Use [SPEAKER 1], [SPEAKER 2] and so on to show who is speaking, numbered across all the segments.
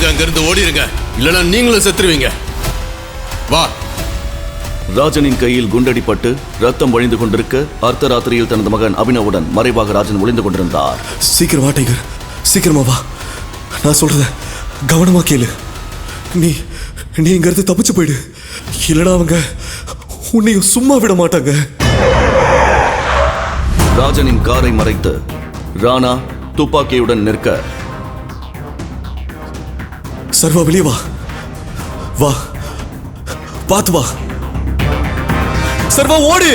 [SPEAKER 1] ஒழுங்கா அங்கிருந்து ஓடிருங்க இல்லைன்னா நீங்களும் செத்துருவீங்க. வா.
[SPEAKER 2] ராஜனின் கையில் குண்டடிப்பட்டு ரத்தம் வழிந்து கொண்டிருக்க அர்த்தராத்திரியில் தனது மகன் அபினவுடன் மறைவாக ராஜன் ஒளிந்து கொண்டிருந்தார்.
[SPEAKER 3] சீக்கிரம் டைகர். சீக்கிரமா வா. நான் சொல்றத கவனமா கேளு. நீ நீ இங்க இருந்து தப்பிச்சு போயிடு. இல்லைன்னா அவங்க உன்னையும் சும்மா விட மாட்டாங்க.
[SPEAKER 2] ராஜனின் காரை மறைத்து ராணா துப்பாக்கியுடன் நிற்க
[SPEAKER 3] சர்வா வெளியே வா. வா. பார்த்து வா. சர்வா ஓடு.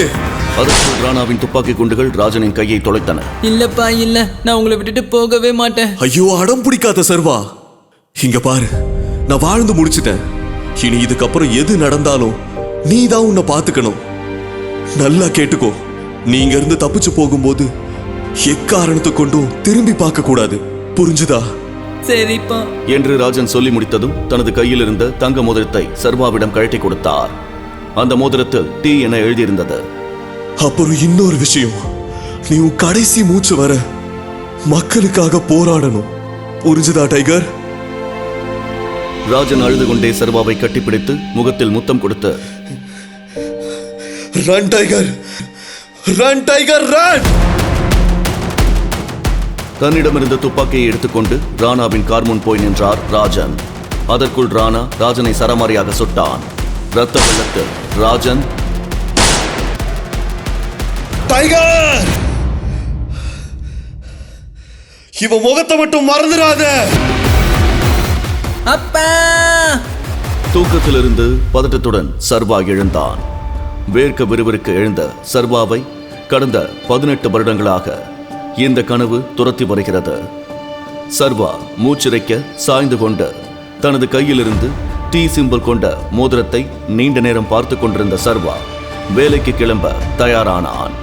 [SPEAKER 2] அதற்குள் ராணாவின் துப்பாக்கி குண்டுகள் ராஜனின் கையை தொலைத்தன.
[SPEAKER 4] இல்லப்பா இல்ல. நான் உங்களை விட்டுட்டு போகவே மாட்டேன்.
[SPEAKER 3] ஐயோ அடம் பிடிக்காத சர்வா. இங்க பாரு. நான் வாழ்ந்து முடிச்சிட்டேன். இனி இதுக்கப்புறம் எது நடந்தாலும் நீ தான் உன்னை பாத்துக்கணும் நல்லா கேட்டுக்கோ. நீ இங்க இருந்து தப்பிச்சு போகும்போது எக்காரணத்தை கொண்டும் திரும்பி பார்க்க கூடாது புரிஞ்சுதா?
[SPEAKER 4] சரிப்பா.
[SPEAKER 2] என்று ராஜன் சொல்லி முடித்ததும் தனது கையில் இருந்த தங்க மோதிரத்தை சர்வாவிடம் கழட்டி கொடுத்தார். அந்த மோதிரத்தில் டி என எழுதியிருந்தது.
[SPEAKER 3] அப்புறம் இன்னொரு விஷயம்? நீ உன் கடைசி மூச்சு வர மக்களுக்காக போராடணும். புரிஞ்சுதா டைகர்?
[SPEAKER 2] ராஜன் அழுது கொண்டே சர்வாவை கட்டிப்பிடித்து முகத்தில் முத்தம் கொடுத்து
[SPEAKER 3] run tiger! Run tiger run!
[SPEAKER 2] தன்னிடமிருந்த துப்பாக்கியை எடுத்துக்கொண்டு ராணாவின் கார் முன் போய் நின்றார் ராஜன். அதற்குள் ராணா ராஜனை சரமாரியாக சுட்டான். ரத்த வெள்ளத்தில் ராஜன்.
[SPEAKER 3] டைகர்! இவன் முகத்தை மட்டும் மறந்துடாத!
[SPEAKER 4] அப்பா!
[SPEAKER 2] தூக்கத்திலிருந்து பதட்டத்துடன் சர்வா எழுந்தான். வேர்க்க விறுவிறுக்க எழுந்த சர்வாவை கடந்த பதினெட்டு வருடங்களாக இந்த கனவு துரத்தி வருகிறது. சர்வா மூச்சிறைக்க சாய்ந்து கொண்டு தனது கையிலிருந்து டீ சிம்பிள் கொண்ட மோதிரத்தை நீண்ட நேரம் பார்த்து கொண்டிருந்த சர்வா வேலைக்கு கிளம்ப தயாரானான்.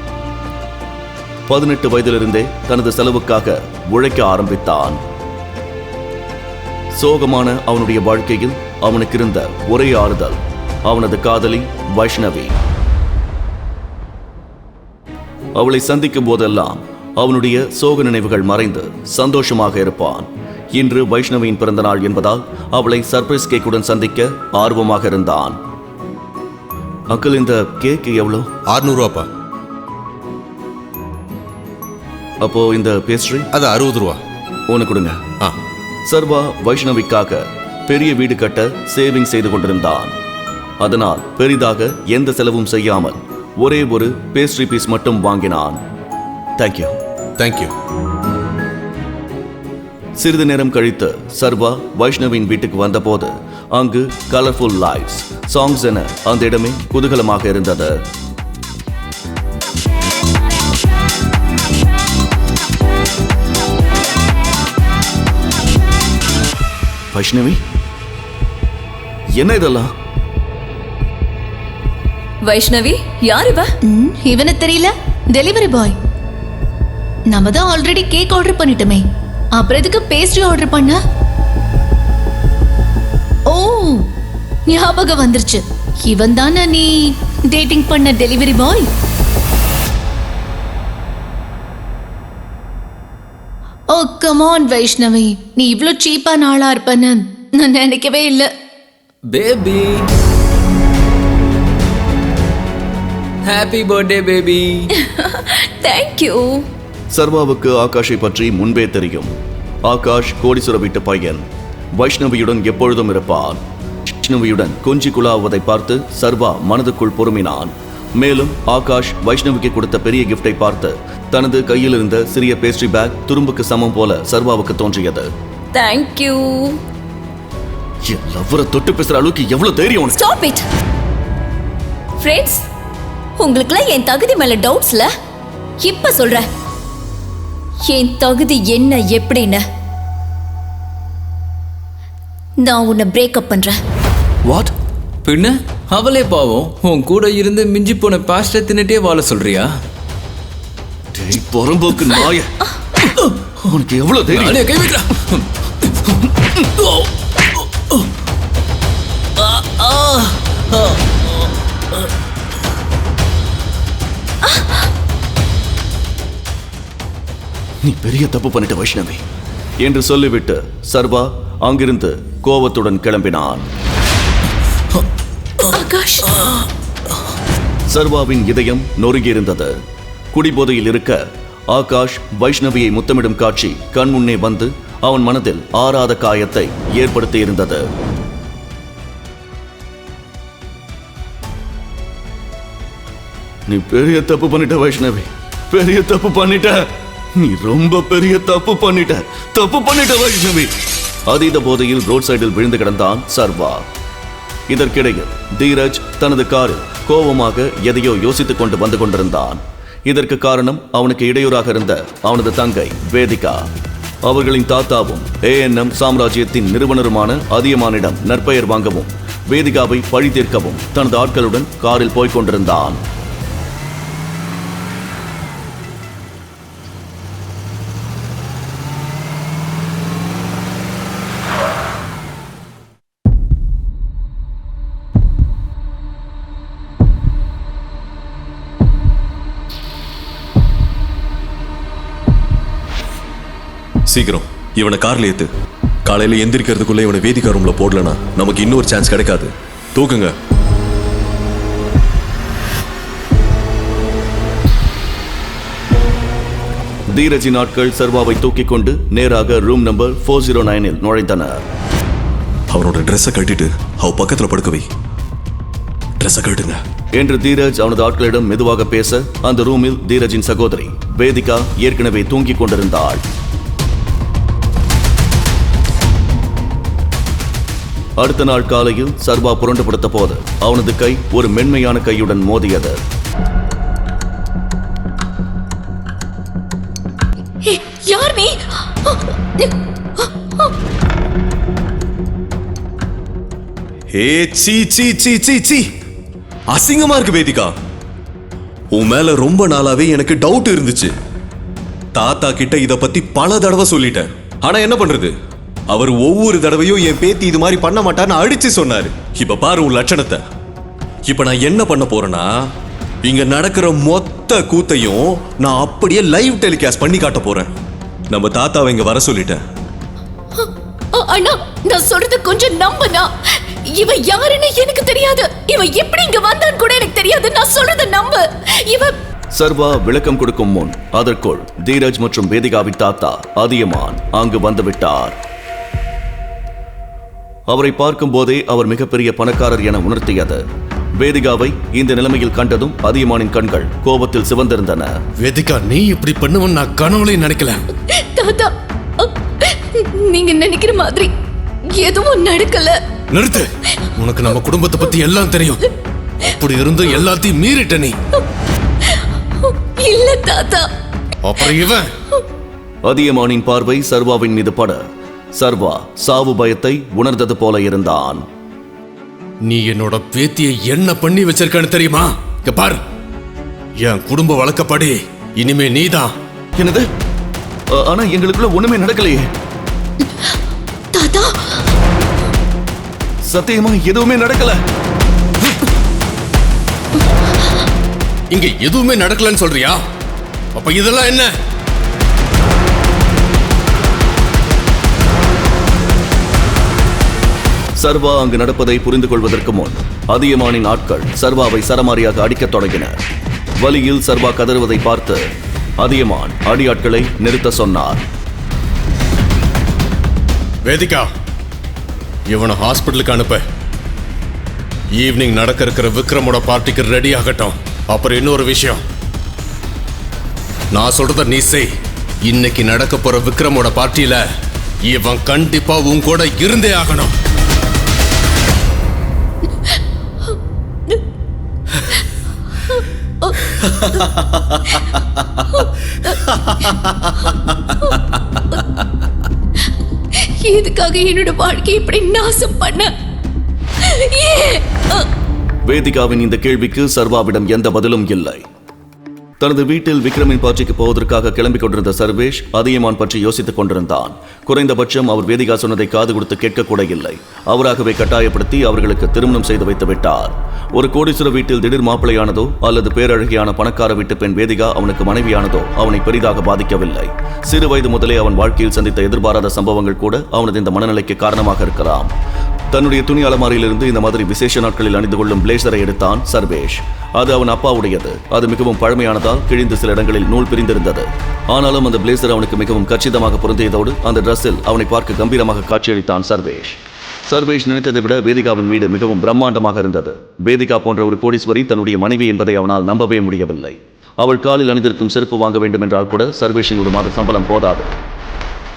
[SPEAKER 2] பதினெட்டு வயதிலிருந்தே தனது செலவுக்காக உழைக்க ஆரம்பித்தான். சோகமான அவனுடைய வாழ்க்கையில் அவனுக்கு இருந்த ஒரே ஆறுதல் அவனது காதலி வைஷ்ணவி. அவளை சந்திக்கும் போதெல்லாம் அவனுடைய சோக நினைவுகள் மறைந்து சந்தோஷமாக இருப்பான். இன்று வைஷ்ணவியின் பிறந்த நாள் என்பதால் அவளை சர்ப்ரைஸ் கேக்குடன் சந்திக்க ஆர்வமாக இருந்தான். அங்கிள் இந்த கேக் எவ்வளோ?
[SPEAKER 1] ஆறுநூறுவாப்பா.
[SPEAKER 2] அப்போ இந்த பேஸ்ட்ரி
[SPEAKER 1] அது அறுபது ரூபா
[SPEAKER 2] ஒன்று கொடுங்க.
[SPEAKER 1] ஆ.
[SPEAKER 2] சர்வா வைஷ்ணவிக்காக பெரிய வீடு கட்ட சேவிங் செய்து கொண்டிருந்தான். அதனால் பெரிதாக எந்த செலவும் செய்யாமல் ஒரே ஒரு பேஸ்ட்ரி பீஸ் மட்டும் வாங்கினான். தேங்க்யூ
[SPEAKER 1] தேங்க்யூ
[SPEAKER 2] சிறிது நேரம் கழித்து சர்வா வைஷ்ணவின் வீட்டுக்கு வந்தபோது அங்கு கலர்ஃபுல் லைட்ஸ் சாங்ஸ் என அந்த இடமே குதூகலமாக இருந்தது. வைஷ்ணவி என்ன இதெல்லாம்?
[SPEAKER 5] வைஷ்ணவி யார் இவ?
[SPEAKER 6] இவனை தெரியல. டெலிவரி பாய் நம்ம தான் ஆல்ரெடி கேக் ஆர்டர் பண்ணிட்டோமே. அப்புறம் எதுக்கு பேஸ்ட்ரி ஆர்டர் பண்ண? ஓ ஞாபகம் வந்துருச்சு. இவன் தானே நீ டேட்டிங் பண்ண delivery boy oh come on Vaishnavi. நீ இவ்ளோ சீப்பான ஆளா இருப்பன்னு நான் நினைக்கவே இல்லை.
[SPEAKER 4] Baby happy birthday baby
[SPEAKER 5] thank you
[SPEAKER 2] சர்வாவுக்கு ஆகாஷை பற்றி முன்பே தெரியும். ஆகாஷ் கோடீஸ்வர வீட்டு பையன். வைஷ்ணவியுடன் எப்பொழுதும் இருப்பான். வைஷ்ணவியுடன் கொஞ்சி குழாவதை பார்த்து சர்வா மனதுக்குள் பொறுமினான். மேலும் ஆகாஷ் வைஷ்ணவிக்கு கொடுத்த பெரிய கிஃப்டை பார்த்து தனது கையில் இருந்த சிறிய பேஸ்ட்ரி பேக் துரும்புக்கு சமம் போல சர்வாவுக்கு தோன்றியது.
[SPEAKER 5] தேங்க்யூ
[SPEAKER 2] என் லவ்வரை தொட்டு பேசுற அளவுக்கு எவ்வளவு தைரியம் உனக்கு?
[SPEAKER 5] ஸ்டாப் இட் ஃப்ரெண்ட்ஸ் உங்களுக்குலாம் என் தகுதி மேல டவுட்ஸ்ல இப்ப சொல்றேன். என் தகுதி என்ன எப்படின்னு? நான் உன்னை பிரேக்கப் பண்றேன்.
[SPEAKER 4] வாட் பின்ன? அவளே பாவம். உன் கூட இருந்து மிஞ்சி போன பாஸ்டை தின்னுட்டே வாழ சொல்றியா?
[SPEAKER 2] டேய் புறம்போக்கு நாய. உனக்கு எவ்வளவு தைரியம்?
[SPEAKER 4] கை விட்றா.
[SPEAKER 2] நீ பெரிய தப்பு பண்ணிட்ட வைஷ்ணவி. என்று சொல்லிவிட்டு சர்வா அங்கிருந்து கோபத்துடன் கிளம்பினான் சர்வாவின் இதயம் நொறுங்கியிருந்தது. குடிபோதையில் இருக்க ஆகாஷ் வைஷ்ணவியை முத்தமிடும் காட்சி கண் முன்னே வந்து அவன் மனதில் ஆறாத காயத்தை ஏற்படுத்தியிருந்தது. நீ பெரிய தப்பு பண்ணிட்ட வைஷ்ணவி. பெரிய தப்பு பண்ணிட்ட. நீ ரொம்ப பெரிய தப்பு பண்ணிட்ட. தப்பு பண்ணிட்ட வைஷ்ணவி. அதீத போதையில் ரோட் சைடில் விழுந்து கிடந்தான் சர்வா. இதற்கிடையில் தீரஜ் தனது காரில் கோபமாக எதையோ யோசித்துக் கொண்டு வந்து கொண்டிருந்தான். இதற்கு காரணம் அவனுக்கு இடையூறாக இருந்த அவனது தங்கை வேதிகா. அவர்களின் தாத்தாவும் ஏஎன்எம் சாம்ராஜ்யத்தின் நிறுவனருமான அதியமானிடம் நற்பெயர் வாங்கவும் வேதிகாவை பழி தீர்க்கவும் தனது ஆட்களுடன் காரில் போய்க் கொண்டிருந்தான்.
[SPEAKER 3] சீக்கிரம். இவனை கார்ல ஏத்து. காலையில எந்திரிக்கிறதுக்குள்ள இவனை வேதிக்கா ரூம்ல போடலனா நமக்கு இன்னொரு சான்ஸ் கிடைக்காது. தூக்குங்க.
[SPEAKER 2] தீரஜின் ஆட்கள் சர்வாவை தூக்கிக் கொண்டு நேராக ரூம் நம்பர் ஃபோர் ஜீரோ நைனில் நுழைந்தனர்.
[SPEAKER 3] அவனோட ட்ரெஸ்ஸை கட்டிட்டு அவ பக்கத்துல படுக்க வை ட்ரெஸ்ஸை கட்டுங்க.
[SPEAKER 2] என்று தீரஜ் அவனது ஆட்களிடம் மெதுவாக பேச அந்த ரூமில் தீரஜின் சகோதரி வேதிகா ஏற்கனவே தூங்கிக் கொண்டிருந்தாள். அடுத்த நாள் காலையில் சர்வா புரண்டு படுத்த போது அவனது கை ஒரு மென்மையான கையுடன் மோதியது.
[SPEAKER 5] ஏய், யார் நீ?
[SPEAKER 3] ஏ சீ சீ சீ சீ சீ. அசிங்கமா இருக்கு வேதிகா உன் மேல ரொம்ப நாளாவே எனக்கு டவுட் இருந்துச்சு. தாத்தா கிட்ட இத பத்தி பல தடவை சொல்லிட்டேன். ஆனா என்ன பண்றது? அவர் ஒவ்வொரு தடவையும் என் பேத்தி இது மாதிரி பண்ண மாட்டான்னு அடிச்சு சொன்னாரு. இப்ப பாரு உன் லட்சணத்தை. இப்ப நான் என்ன பண்ண போறேன்னா இங்க நடக்கிற மொத்த கூத்தையும் நான் அப்படியே லைவ் டெலிகாஸ்ட் பண்ணி காட்ட போறேன். நம்ம தாத்தாவை இங்க வர சொல்லிட்டேன்.
[SPEAKER 5] அண்ணா நான் சொல்றது கொஞ்சம் நம்பனா இவ யாருன்னு எனக்கு தெரியாது. இவ எப்படி இங்க வந்தான்னு கூட எனக்கு தெரியாது. நான் சொல்றத நம்பு. இவ
[SPEAKER 2] சர்வா விளக்கம் கொடுக்கும் முன் அதற்குள் தீரஜ் மற்றும் வேதிகாவின் தாத்தா அதியமான் அங்கு வந்துவிட்டார் அவரை பார்க்கும் போதே அவர் மிகப்பெரிய பணக்காரர் என உணர்த்தியது. வேதிகாவை இந்த நிலைமையில் கண்டதும் அதியமானின் கண்கள் கோபத்தில் சிவந்திருந்தன.
[SPEAKER 1] வேதிகா நீ இப்படி பண்ணுவன்னு நான் கனவுலையும் நினைக்கல.
[SPEAKER 5] தாத்தா நீங்க நினைக்கிற மாதிரி எதுவும் நடக்கல.
[SPEAKER 1] நிறுத்து. உனக்கு நம்ம குடும்பத்தை பத்தி எல்லாம் தெரியும். அப்படி இருந்து எல்லாத்தையும் மீறிட்ட நீ.
[SPEAKER 5] இல்ல தாத்தா.
[SPEAKER 1] அப்புறம் இவன்?
[SPEAKER 2] அதியமானின் பார்வை சர்வாவின் மீது பட. சர்வா சாவு பயத்தை உணர்ந்தது போல இருந்தான்.
[SPEAKER 1] நீ என்னோட பேத்தியை என்ன பண்ணி வச்சிருக்கன்னு தெரியுமா? இங்க பாரு. என் குடும்ப வழக்கப்படி இனிமே நீதான்.
[SPEAKER 2] என்னது? ஆனா எங்களுக்குள்ள ஒண்ணுமே நடக்கலையே.
[SPEAKER 5] தாத்தா!
[SPEAKER 2] சத்தியமா எதுவுமே நடக்கல.
[SPEAKER 1] இங்க எதுவுமே நடக்கலன்னு சொல்றியா? அப்ப இதெல்லாம் என்ன?
[SPEAKER 2] சர்வா அங்கு நடப்பதை புரிந்து கொள்வதற்கு முன் அதியமானின் ஆட்கள் சர்வாவை சரமாரியாக அடிக்கத் தொடங்கினர். வழியில் சர்வா கதறுவதை பார்த்து அதியமான் அடியாட்களை நிறுத்த சொன்னார்.
[SPEAKER 1] வேதிகா இவனை ஹாஸ்பிட்டலுக்கு அனுப்ப. ஈவினிங் நடக்க இருக்கிற விக்ரமோட பார்ட்டிக்கு ரெடி ஆகட்டும். அப்புறம் இன்னொரு விஷயம். நான் சொல்றத நீ செய். இன்னைக்கு நடக்க போற விக்ரமோட பார்ட்டியில இவன் கண்டிப்பா உன் கூட இருந்தே ஆகணும்.
[SPEAKER 5] எதுக்காக என்னோட வாழ்க்கை இப்படி நாசம் பண்ண?
[SPEAKER 2] வேதிகாவின் இந்த கேள்விக்கு சர்வாவிடம் எந்த பதிலும் இல்லை. தனது வீட்டில் விக்ரமின் பார்ட்டிக்கு போவதற்காக கிளம்பிக் கொண்டிருந்த சர்வேஷ் அதியமான் பற்றி யோசித்துக் கொண்டிருந்தான். குறைந்தபட்சம் அவர் வேதிகா சொன்னதை காது கொடுத்து கேட்கக்கூட இல்லை. அவராகவே கட்டாயப்படுத்தி அவர்களுக்கு திருமணம் செய்து வைத்து விட்டார். ஒரு கோடீஸ்வர வீட்டில் திடீர் மாப்பிளையானதோ அல்லது பேரழகியான பணக்கார வீட்டு பெண் வேதிகா அவனுக்கு மனைவியானதோ அவனை பெரிதாக பாதிக்கவில்லை. சிறு வயது முதலே அவன் வாழ்க்கையில் சந்தித்த எதிர்பாராத சம்பவங்கள் கூட அவனது இந்த மனநிலைக்கு காரணமாக இருக்கலாம். தன்னுடைய துணி அலமாரியிலிருந்து இந்த மாதிரி விசேஷ நாட்களில் அணிந்து கொள்ளும் பிளேசரை எடுத்தான் சர்வேஷ். அது அவன் அப்பாவுடையது. அது மிகவும் பழமையானதால் கிழிந்து சில இடங்களில் நூல் பிரிந்திருந்தது. ஆனாலும் அந்த பிளேசர் அவனுக்கு மிகவும் கச்சிதமாக பொருந்தியதோடு அந்த டிரஸ்ஸில் அவனை பார்க்க கம்பீரமாக காட்சியளித்தான் சர்வேஷ். சர்வேஷ் நினைத்ததை விட வேதிகாவின் வீடு மிகவும் பிரம்மாண்டமாக இருந்தது. வேதிகா போன்ற ஒரு கோடீஸ்வரி தன்னுடைய மனைவி என்பதை அவனால் நம்பவே முடியவில்லை. அவள் காலில் அணிந்திருக்கும் செருப்பு வாங்க வேண்டும் என்றால் கூட சர்வேஷின் ஒரு மாத சம்பளம் போதாது.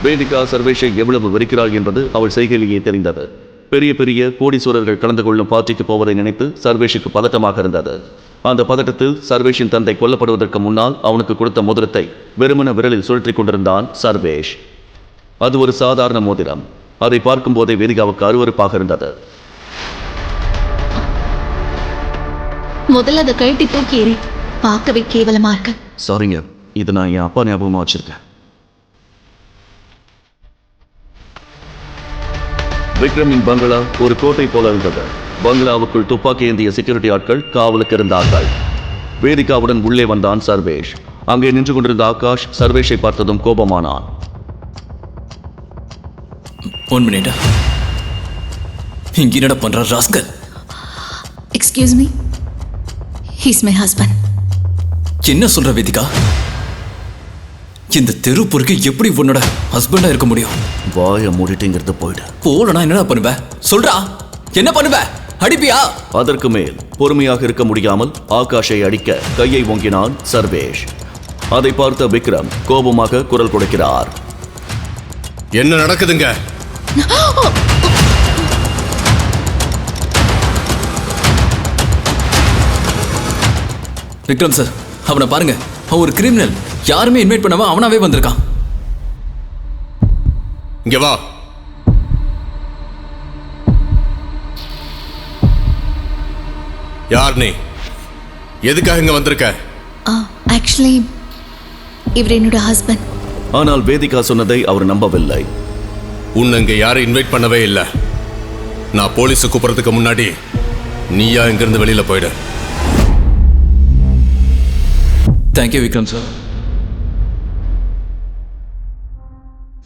[SPEAKER 2] வேதிகா சர்வேஷை எவ்வளவு வெறுக்கிறாள் என்பது அவள் செய்கையிலேயே தெரிந்தது. பெரிய பெரிய கோடீஸ்வரர்கள் கலந்து கொள்ளும் பார்ட்டிக்கு போவதை நினைத்து சர்வேஷுக்கு பதட்டமாக இருந்தது. அந்த பதட்டத்தில் சர்வேஷின் தந்தை கொல்லப்படுவதற்கு முன்னால் அவனுக்கு கொடுத்த மோதிரத்தை வெறுமன விரலில் சுழற்றி கொண்டிருந்தான் சர்வேஷ். அது ஒரு சாதாரண மோதிரம். அதை பார்க்கும் போதே வேதிகாவுக்கு அருவருப்பாக இருந்தது.
[SPEAKER 6] முதல்ல அதை கழட்டி தூக்கி எறி பார்க்கவே கேவலமா இருக்கு.
[SPEAKER 2] சாரிங்க இது நான் என் அப்பா ஞாபகமா வச்சிருக்கேன். விக்ரமின் பங்களா ஒரு கோட்டை போல இருந்தது. பங்களாவுக்குள் துப்பாக்கி ஏந்திய செக்யூரிட்டி ஆட்கள் காவலுக்கு இருந்தார்கள். வேதிகாவுடன் உள்ளே வந்தான் சர்வேஷ். அங்கே நின்று கொண்டிருந்த ஆகாஷ் சர்வேஷை பார்த்ததும் கோபமானான்.
[SPEAKER 4] ஒன் மினிட்டா இங்க என்னடா பண்ற rascal?
[SPEAKER 6] Excuse me he's my husband
[SPEAKER 4] என்ன சொல்ற வேதிகா? இந்த தெரு பொறுக்கு எப்படி உன்னோட ஹஸ்பண்டா இருக்க முடியும்?
[SPEAKER 2] வாய மூடிட்டுங்கிறது போயிடு.
[SPEAKER 4] போலனா என்னடா பண்ணுவ? சொல்றா. என்ன பண்ணுவ? அடிப்பியா?
[SPEAKER 2] அதற்கு மேல் பொறுமையாக இருக்க முடியாமல் ஆகாஷை அடிக்க கையை ஓங்கினான் சர்வேஷ். அதை பார்த்த விக்ரம் கோபமாக குரல் கொடுக்கிறார்.
[SPEAKER 1] என்ன நடக்குதுங்க?
[SPEAKER 4] விக்ரம் சார் அவனை பாருங்க. அவன் ஒரு கிரிமினல் யாருமே இன்வைட் பண்ணாம அவனாவே வந்திருக்கான்.
[SPEAKER 1] இங்க வா. யார் நீ? எதுக்காக இங்க வந்திருக்க?
[SPEAKER 6] ஆக்சுவலி இவர் என்னோட ஹஸ்பண்ட்
[SPEAKER 2] ஆனால் வேதிகா சொன்னதை அவர் நம்பவில்லை.
[SPEAKER 1] உன்னை இங்க யாரும் இன்வைட் பண்ணவே இல்லை. நான் போலீஸை கூப்பிடுறதுக்கு முன்னாடி நீயா இங்கிருந்து வெளியில போயிடு.
[SPEAKER 4] தேங்க்யூ விக்ரம் சார்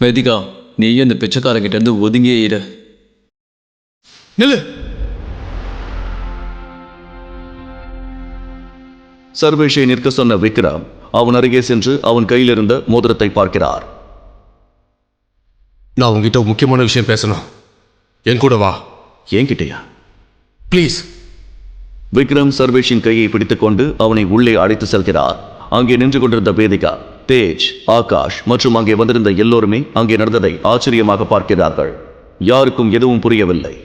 [SPEAKER 4] வேதிகா நீயும் இந்த பிச்சைக்காரங்கிட்ட இருந்து ஒதுங்கியே இரு.
[SPEAKER 1] நில்லு.
[SPEAKER 2] சர்வேஷை நிற்க சொன்ன விக்ரம் அவன் அருகே சென்று அவன் கையில் இருந்த மோதிரத்தை பார்க்கிறார்.
[SPEAKER 1] நான் உங்ககிட்ட முக்கியமான விஷயம் பேசணும். என் கூட வா.
[SPEAKER 2] என்கிட்டயா
[SPEAKER 1] ப்ளீஸ்
[SPEAKER 2] விக்ரம் சர்வேஷின் கையை பிடித்துக்கொண்டு அவனை உள்ளே அழைத்து செல்கிறார். அங்கே நின்று கொண்டிருந்த வேதிகா தேஜ் ஆகாஷ் மற்றும் அங்கே வந்திருந்த எல்லோருமே அங்கே நடந்ததை ஆச்சரியமாக பார்க்கிறார்கள். யாருக்கும் எதுவும் புரியவில்லை.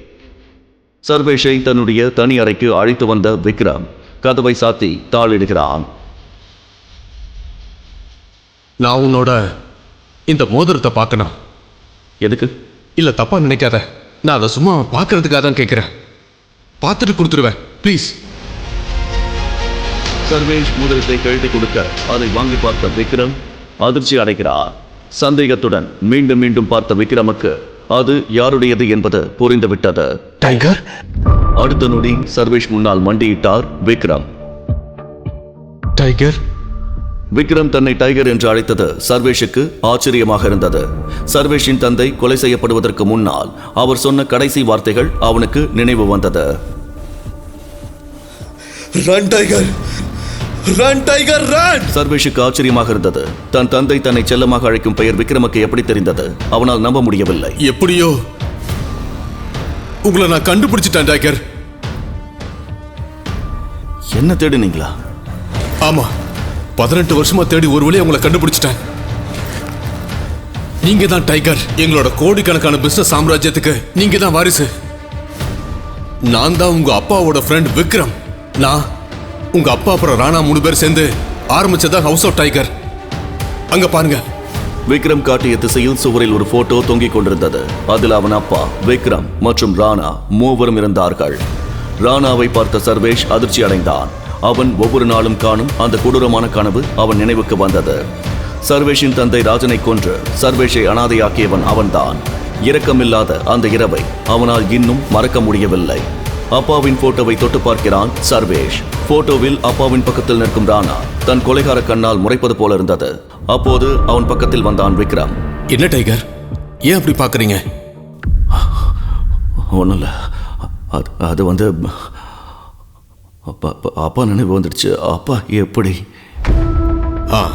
[SPEAKER 2] சர்வேஷை தன்னுடைய தனி அறைக்கு அழைத்து வந்த விக்ரம் கதவை சாத்தி தாளிடுகிறான்.
[SPEAKER 1] நான் உன்னோட இந்த மோதிரத்தை பார்க்கணும்.
[SPEAKER 2] எதுக்கு?
[SPEAKER 1] இல்ல தப்பா நினைக்காத. நான் அதை சும்மா பார்க்கறதுக்காக தான் கேட்குறேன் பார்த்துட்டு கொடுத்துருவேன். ப்ளீஸ்
[SPEAKER 2] சர்வேஷ் முதலத்தை கழட்டி கொடுக்க அதை வாங்கி பார்த்த விக்ரம் அதிர்ச்சி அடைகிறார். சந்தேகத்துடன் மீண்டும் மீண்டும் பார்த்த விக்ரமுக்கு அது யாருடையது என்பது புரிந்துவிட்டது.
[SPEAKER 1] டைகர்
[SPEAKER 2] அடுத்த நொடி சர்வேஷ் முன்னால் மண்டியிட்டார் விக்ரம்.
[SPEAKER 1] டைகர்
[SPEAKER 2] விக்ரம் தன்னை டைகர் என்று அழைத்தது சர்வேஷுக்கு ஆச்சரியமாக இருந்தது. சர்வேஷின் தந்தை கொலை செய்யப்படுவதற்கு முன்னால் அவர் சொன்ன கடைசி வார்த்தைகள் அவனுக்கு நினைவு வந்தது.
[SPEAKER 3] Run tiger run tiger run
[SPEAKER 2] சர்வேஷுக்கு ஆச்சரியமாக இருந்தது. தன் தந்தை தன்னை செல்லமாக அழைக்கும் பெயர் விக்ரமுக்கு எப்படி தெரிந்தது? அவனால் நம்ப முடியவில்லை.
[SPEAKER 1] எப்படியோ? உங்களை நான் கண்டுபிடிச்சிட்டேன் டைகர்
[SPEAKER 2] என்ன தேடினீங்களா?
[SPEAKER 1] ஆமா. பதினெட்டு வருஷமா தேடி ஒரு வழியை உங்களை கண்டுபிடிச்சிட்டேன். நீங்க தான் டைகர். எங்களோட கோடிக்கணக்கான பிசினஸ் சாம்ராஜ்யத்துக்கு நீங்க தான் வாரிசு. நான் தான் உங்க அப்பாவோட ஃப்ரெண்ட் விக்ரம். நான் உங்க அப்பா அப்புறம் ராணா மூணு பேர் சேர்ந்து ஆரம்பிச்சதா ஹவுஸ் ஆஃப் டைகர் அங்க பாருங்க.
[SPEAKER 2] விக்ரம் காட்டிய திசையில் சுவரில் ஒரு போட்டோ தொங்கிக் கொண்டிருந்தது. அதில் அவன் அப்பா விக்ரம் மற்றும் ராணா மூவரும் இருந்தார்கள் ராணாவை பார்த்த சர்வேஷ் அதிர்ச்சி அடைந்தான் அவன் ஒவ்வொரு நாளும் காணும் அந்த கொடூரமான கனவு அவன் நினைவுக்கு வந்தது. சர்வேஷின் தந்தை ராஜனை கொன்று சர்வேஷை அனாதையாக்கியவன் அவன்தான். இரக்கமில்லாத அந்த இரவை அவனால் இன்னும் மறக்க முடியவில்லை. அப்பாவின் போட்டோவை தொட்டு பார்க்கிறான் சர்வேஷ். போட்டோவில் அப்பாவின் பக்கத்தில் நிற்கும் ராணா தன் கொலைகார கண்ணால் முறைப்பது போல இருந்தது. அப்போது அவன் பக்கத்தில் வந்தான் விக்ரம்.
[SPEAKER 1] என்ன டைகர்? ஏன் அப்படி பாக்குறீங்க
[SPEAKER 2] ஒன்றும் இல்லை அது அது வந்து அப்பா அப்பா- அப்பா நினைவு வந்துடுச்சு. அப்பா எப்படி?
[SPEAKER 1] ஆ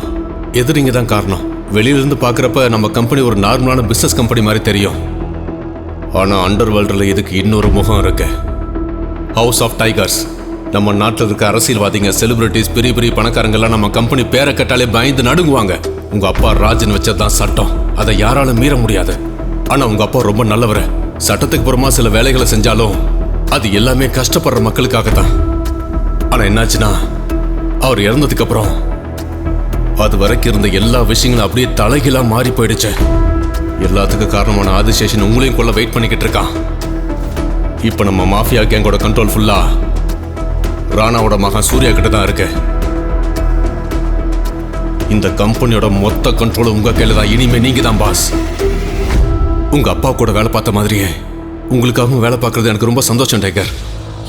[SPEAKER 1] எதிரிங்க தான் காரணம். வெளியிலிருந்து பார்க்குறப்ப நம்ம கம்பெனி ஒரு நார்மலான பிஸ்னஸ் கம்பெனி மாதிரி தெரியும். ஆனால் அண்டர் வேர்ல்டில் இதுக்கு இன்னொரு முகம் இருக்கு. ஹவுஸ் ஆஃப் டைகர்ஸ் நம்ம நாட்டில் இருக்க அரசியல்வாதிங்க செலிபிரிட்டிஸ் பெரிய பெரிய பணக்காரங்கெல்லாம் நம்ம கம்பெனி பேரை கட்டாலே பயந்து நடுங்குவாங்க. உங்கள் அப்பா ராஜன் வச்சதான் சட்டம். அதை யாராலும் மீற முடியாது. ஆனால் உங்கள் அப்பா ரொம்ப நல்லவர். சட்டத்துக்கு புறமா சில வேலைகளை செஞ்சாலும் அது எல்லாமே கஷ்டப்படுற மக்களுக்காக தான் ஆனால் என்னாச்சுன்னா அவர் இறந்ததுக்கப்புறம் அது வரைக்கும் இருந்த எல்லா விஷயங்களும் அப்படியே தலைகீழாக மாறி போயிடுச்சு. எல்லாத்துக்கும் காரணமான ஆதிசேஷன் உங்களையும் கொள்ள வெயிட் பண்ணிக்கிட்டு இருக்கான். இப்போ நம்ம மாஃபியா கேங்கோட கண்ட்ரோல் ஃபுல்லாக ராணாவோட மகன் சூர்யா கிட்ட தான் இருக்கு. இந்த கம்பெனியோட மொத்த கண்ட்ரோல் உங்கள் கையில் தான் இனிமே நீங்கள் தான் பாஸ் உங்கள் அப்பா கூட வேலை பார்த்த மாதிரியே உங்களுக்காகவும் வேலை பார்க்குறது எனக்கு ரொம்ப சந்தோஷம் டேக்கர்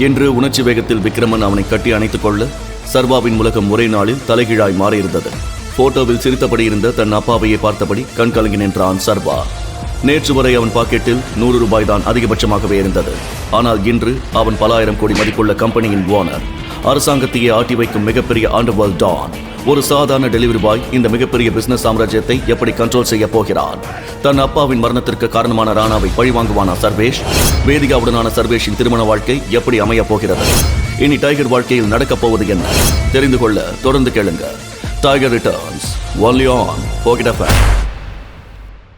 [SPEAKER 2] என்று உணர்ச்சி வேகத்தில் விக்ரமன் அவனை கட்டி அணைத்துக் கொள்ள சர்வாவின் உலகம் ஒரே நாளில் தலைகீழாய் மாறியிருந்தது. போட்டோவில் சிரித்தபடி இருந்த தன் அப்பாவையே பார்த்தபடி கண் கலங்கி நின்றான் சர்வா. நேற்று வரை அவன் பாக்கெட்டில் நூறு ரூபாய் தான் அதிகபட்சமாகவே இருந்தது. ஆனால் இன்று அவன் பல ஆயிரம் கோடி மதிப்புள்ள கம்பெனியின் ஓனர். அரசாங்கத்தையே ஆட்டி வைக்கும் மிகப்பெரிய ஆண்டுவால் டான். ஒரு சாதாரண டெலிவரி பாய் இந்த மிகப்பெரிய பிசினஸ் சாம்ராஜ்யத்தை எப்படி கண்ட்ரோல் செய்ய போகிறான் தன் அப்பாவின் மரணத்திற்கு காரணமான ராணாவை பழிவாங்குவானா சர்வேஷ்? வேதிகாவுடனான சர்வேஷின் திருமண வாழ்க்கை எப்படி அமையப் போகிறது? இனி டைகர் வாழ்க்கையில் நடக்கப் போவது என்ன? தெரிந்து கொள்ள தொடர்ந்து கேளுங்க. Tiger returns only on போகிட்ட